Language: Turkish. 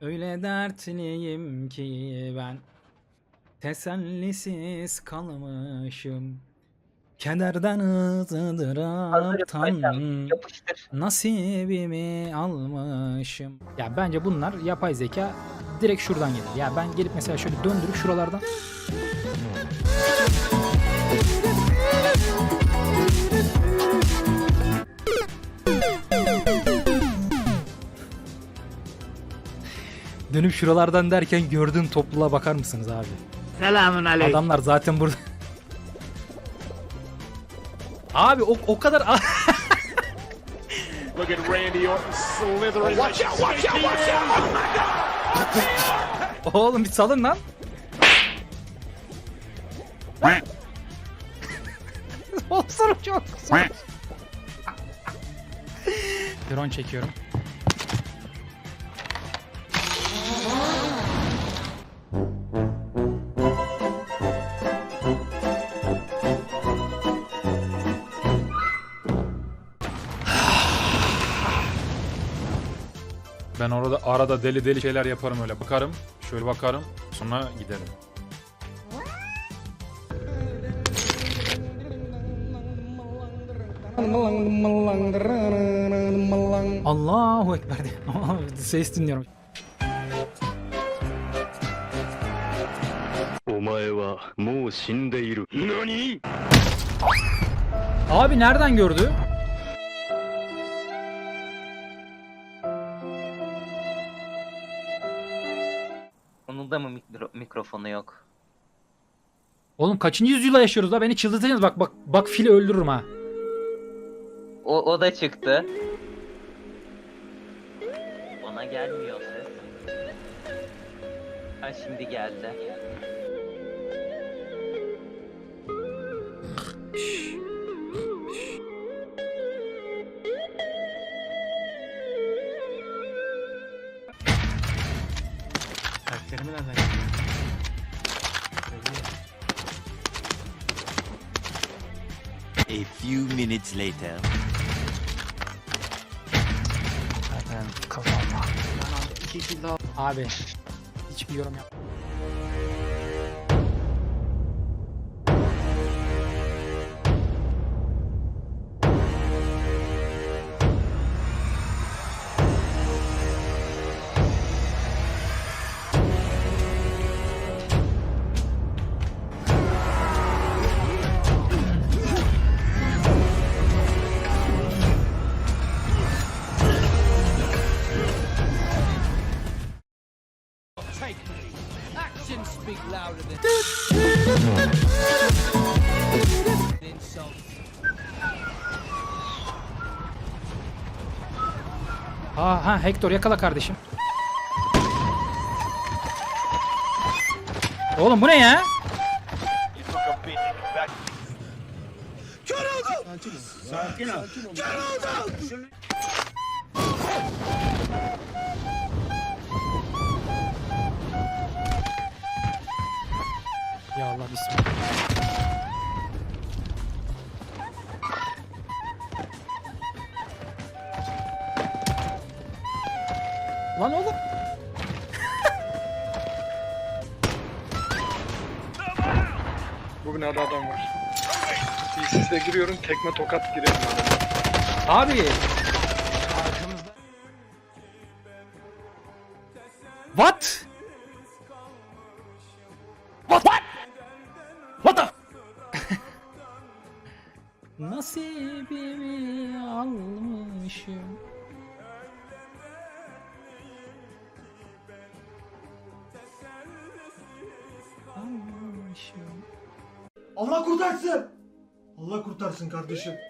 Öyle dertliyim ki ben Tesellisiz kalmışım Kederden ızdıraptan. Nasibimi almışım. Ya bence bunlar yapay zeka direkt şuradan gelir. Ya ben gelip mesela şöyle döndürüp şuralardan Dönüp şuralardan derken gördüğüm topluluğa bakar mısınız abi? Selamun aleyküm. Adamlar zaten burada. Abi o, o kadar Look at Randy Orton slithering. Watch out, watch out, watch out! Oğlum bir salın lan. Osurum çok. Drone çekiyorum. Ben orada arada deli deli şeyler yaparım öyle. Bakarım, şöyle bakarım, sonra giderim. Allahu Ekber diye. Ses dinliyorum. Abi nereden gördü? Da mı mikro- mikrofonu yok? Oğlum kaçıncı yüzyılda yaşıyoruz da beni çıldırtacaksınız bak bak bak fili öldürürüm ha. O, o da çıktı. Ona gelmiyor ses. Ha şimdi geldi. Karakterimi nereden? A few minutes later. Zaten kafamda. Ben iki kill daha Abi hiçbir yorum yap. Ha ha Hector yakala kardeşim. Oğlum bu ne ya? Ya Allah bismillah. Lan oğlum. Bu binada adam var. Sisle giriyorum, tekme tokat giriyorum. Abi. What? What? Nasibimi almışım. Allah kurtarsın. Allah kurtarsın kardeşim.